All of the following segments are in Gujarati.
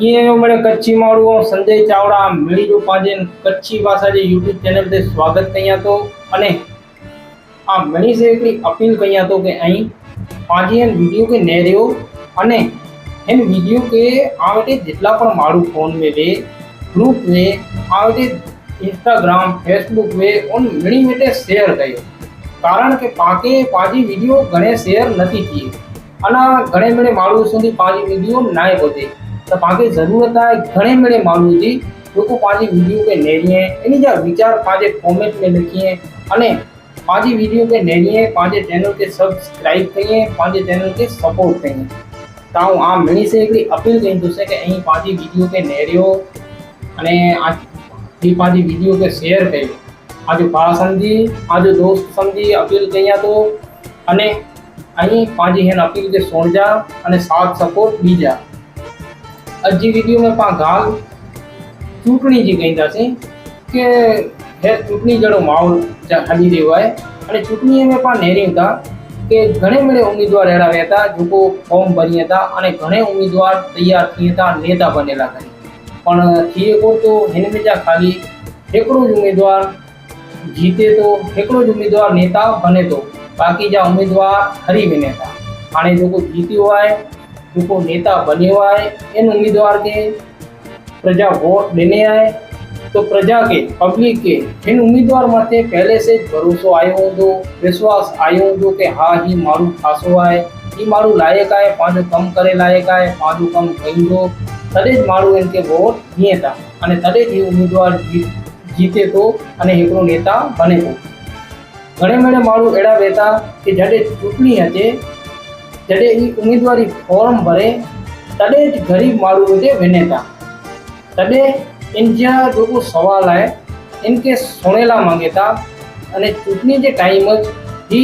ये मेरे कच्ची माड़ू સંજય ચાવડા મળી જો પાંજે કચ્છી ભાષા જે યુટ્યુબ ચેનલ તે સ્વાગત કહીયા તો. અને આ મણી સે એટલી અપીલ કહીયા તો કે અહીં પાંજે વીડિયો કે ને રહ્યો અને એમ વીડિયો કે આ માટે જેટલા પણ મારું ફોન મેં વે ગ્રુપ મે આવડે Instagram Facebook May on Mani મેટે share કર્યો. કારણ કે પાકે પાજી વીડિયો ઘણે શેર નથી કી અને ઘણે મણે મારું સુધી પાજી વીડિયો નાય પોતે त पाके ज़रूरत आहे घणे मेड़े माण्हू जी जेको पंहिंजी वीडियो खे नेरीए इन जा वीचार पंहिंजे कॉमेंट में लिखिए अने पंहिंजी वीडियो खे नेरीए पंहिंजे चैनल खे सब्सक्राइब कईं पंहिंजे चैनल खे सपोर्ट कईं त आउं आ मिणी से हिकिड़ी अपील कईंदुसि की ऐं पंहिंजी वीडियो खे नेरियो अने आ ही पंहिंजी वीडियो खे शेयर कयो आजो भाउ सम्झी आजो दोस्त सम्झी अपील कयां थो अने અહીં पंहिंजी हिन अपील खे सुणिजा अने साथ सपोर्ट ॾिजा અરજી વિધિઓમાં પણ હાલ ચૂંટણી જે ગઈ છે કે હે ચૂંટણી જડો માહોલ હાલી દેવાય અને ચૂંટણી એમાં પણ નેરી હતા કે ઘણે મળે ઉમેદવાર હેરાવ્યા હતા, લોકો ફોર્મ ભર્યા હતા અને ઘણે ઉમેદવાર તૈયાર થયા હતા, નેતા બનેલા હતા. પણ થિયેકો તો હેનમેજા ખાલી એકડો જ ઉમેદવાર જીતે તો એકડો જ ઉમેદવાર નેતા બને તો, બાકી જ્યાં ઉમેદવાર હરી બને હતા. અને લોકો જીતી હોય जेको नेता बनियो आहे इन उमेदवार खे प्रजा वोट ॾिने आहे तो प्रजा खे पब्लिक खे हिन उमेदवार मथे पहले से ज भरोसो आयो हूंदो विश्वास आयो हूंदो की हा ही माण्हू ख़ासो आहे ही माण्हू लाइक़ु आहे पंहिंजो कमु करे लाइक़ु आहे पंहिंजो कमु कईंदो तॾहिं ज माण्हू हिन खे वोट ॾिए था अने तॾहिं ज ही उमेदवार जी जीते थो अने हिकिड़ो नेता बने थो घणे मेड़े माण्हू अहिड़ा वेठा की जॾहिं चूंटणी अचे જ્યારે એ ઉમેદવારી ફોર્મ ભરે, તડે જ ગરીબ મારું રીતે વિનેતા. તડે એને જ્યાં લોકો સવાલ આવે એમ કે સોનેલા માંગેતા, અને ચૂંટણી જે ટાઈમ જ એ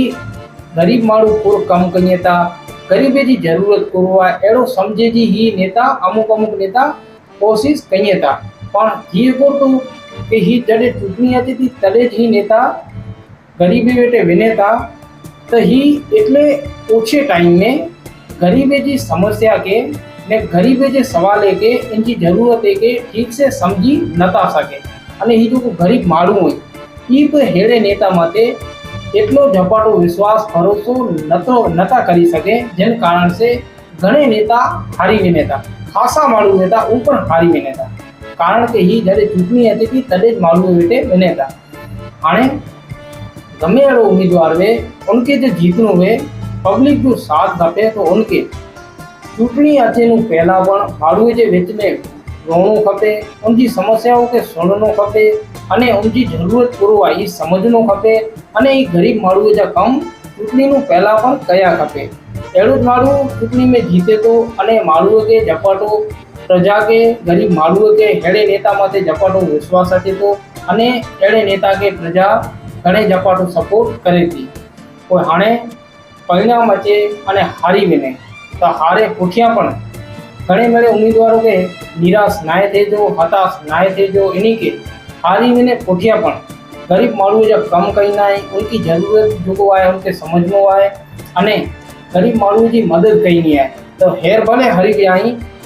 ગરીબ મારું પૂર કમ કહીએતા ગરીબે જે જરૂરત પૂરવા, એડો સમજે જે હી નેતા, અમુક અમુક નેતા કોશિશ કહીએતા પણ જે ખોટું કે હી જડે ચૂંટણી હતી તડે જ હી નેતા ગરીબી વેટે વિનેતા સહી એટલે ઓછे टाइम में गरीब जी समस्या के ને ગરીબે જે સવાલ હે કે એની જરૂરત હે કે ઠીક સે સમજી નતા શકે. અને એ જો ગરીબ મારું હોય એ તો હેડે નેતા માટે એટલો ઝપાટો વિશ્વાસ, ભરોસો નતો, નતા કરી શકે જેન કારણ સે ઘણે નેતા હારીને નેતા, ખાસા માળું નેતા ઉપર હારીને નેતા. કારણ કે એ જ્યારે ચૂંટણી હતી ત્યારે જ માળું વેટે બનેતા આણે गमे अड़ो उम्मीदवार हुए उनके जो जीतनु हुए पब्लिक जो साथ खपे तो उनके चूंटणी अचेनु पहला पण माण्हूअ जे विच में रहणो खपे उनजी समस्याऊं खे सुणणो खपे अने उनजी ज़रूरत पूरो आहे हीअ सम्झणो खपे अने हीअ ग़रीब माण्हूअ जा कम ચૂંટણીનું પહેલાં પણ કયા ખપે અહેડું જ માળવું ચૂંટણી મેં જીતે તો અને માળવું કે ઝપાટો પ્રજા કે ગરીબ માળવું કે હેડે નેતા માટે ઝપાટો વિશ્વાસ હતો અને એડે નેતા કે પ્રજા ઘણી જપાટું સપોર્ટ કરી હતી કોઈ હાણે પરિણામ અચે અને હારી વિને તો હારે ભૂખ્યા પણ ઘણી મેળે ઉમેદવારો કે નિરાશ નાય થઈ જવું, હતાશ નાય થઈ જવું, એની કે હારી વિને ભૂખ્યા પણ ગરીબ માળવું જब कम कहीं ना आए उनकी जरूरत जो को आए उनके समझ में आए અને ગરીબ માળવુંજી મદદ કઈ નહીં આય. તો હેર ભલે હરી ગયા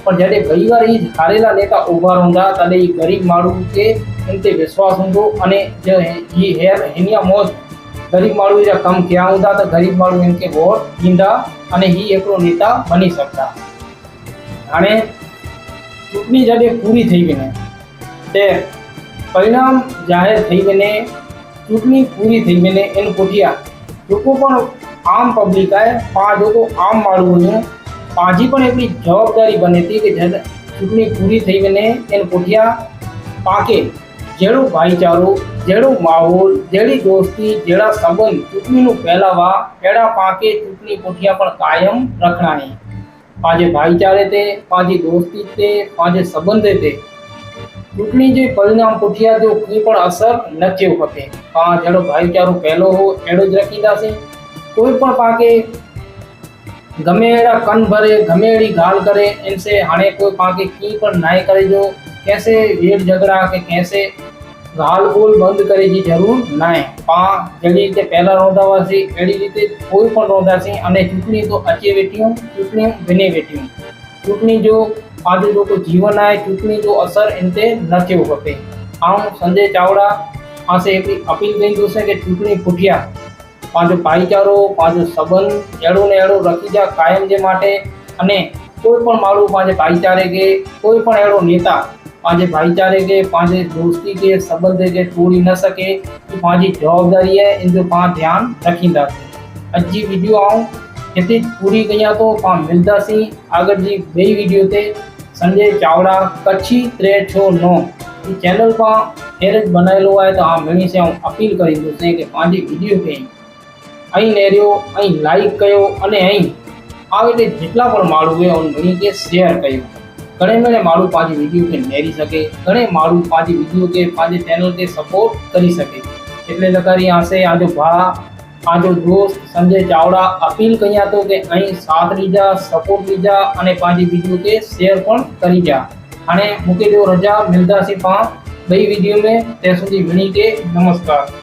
પણ જ્યારે ઘણી વાર એ હારેલા નેતા ઊભા રહ્યા ત્યારે એ ગરીબ માળવું કે उन पर विश्वास उनको अने जो है ये हेर हिनिया मौज गरीब माण्हू जा कमु कया हूंदा त ग़रीब माण्हू हिन खे वोट ॾींदा अने ही हिकिड़ो नेता बनी सघंदा हाणे चूंटणी जॾहिं पूरी थी वञे त પરિણામ જાહેર થઈ વને ચૂંટણી પૂરી થઈ વને એનું કોઠિયા લોકો પણ આમ પબ્લિકાએ પાંચ લોકો આમ માળવું પાંચી પણ એટલી જવાબદારી બની હતી કે ચૂંટણી પૂરી થઈ વને એનું કોઠિયા પાકે. જેડો ભાઈચારો, જેડો માહોલ, જેડી દોસ્તી, જેડા સંબંધ ચૂંટણીનું પહેલાવા, પેડા પાકે ચૂંટણી કોઠિયા પણ કાયમ રખણાય પાંજે ભાઈચારે તે પાંજે દોસ્તી તે પાંજે સંબંધે તે. ચૂંટણી જે પરિણામ કોઠિયા જો કોઈ પણ અસર નથી વખતે પાંચ જેડો ભાઈચારો પહેલો હો, એડો જ રાખી કોઈ પણ પાકે ગમે એડા કન ભરે, ગમે એડી ગાલ કરે, એમ સે હાણે કોઈ પાકે કી પણ નાય કરે જો कैसे रेट झगड़ा के कैसे ગાળગોળ બંધ કરેની જરૂર નહીં. પા, જેવી રીતે પહેલાં નોંધાવાશે એવી રીતે કોઈ પણ નોંધાશે અને ચૂંટણી તો અચેવેટિયું ચૂંટણી વિનેવેટિયું ચૂંટણી જો આજે લોકો જીવન આવે ચૂંટણી જો અસર એનતે નથી ઉભતે આમ સંજય ચાવડા પાસે એટલી અપીલ કરી દઉં છે કે ચૂંટણી ફૂટ્યા. પાંજો ભાઈચારો પાંજો સંબંધ, એડો ને એડો રખી જા, કાયમ જે માટે. અને કોઈ પણ મારું પાંજે ભાઈચારે કે કોઈ પણ એડો નેતા पंहिंजे भाईचारे खे पंहिंजे दोस्ती खे सबंध खे तोड़ी न सघे पंहिंजी जवाबदारी आहे इन जो पाण ध्यानु रखींदासीं अॼु जी वीडियो आऊं हिते पूरी कयां थो पाण मिलंदासीं अगरि जी ॿई वीडियो ते संजय चावड़ा कच्छी त्रे छो नौ चैनल पां हेरज बनायलो आहे त आउं मिणी से अपील करींदुसि की पंहिंजी वीडियो खे ऐं नेरियो ऐं लाइक कयो अने ऐं आगे जेतिरा पण माण्हू हुआ उन घणी खे शेयर कयो ઘણે મને મારું પાછી વીડિયો કે મેરી શકે, ઘણે મારું પાજી વીડિયો કે પાજી ચેનલ કે સપોર્ટ કરી શકે. એટલે લકારી આશે આજો ભા, આજો દોસ્ત, સંજય ચાવડા, અપીલ કહ્યા તો કે અહીં સાથ લીજા સપોર્ટ લીજા અને પાજી વીડિયો કે શેર પણ કરી જા. અને મૂકી દો રજા મિલતા સી બે વીડિયો મેં ત્યાં સુધી વિણી કે નમસ્કાર.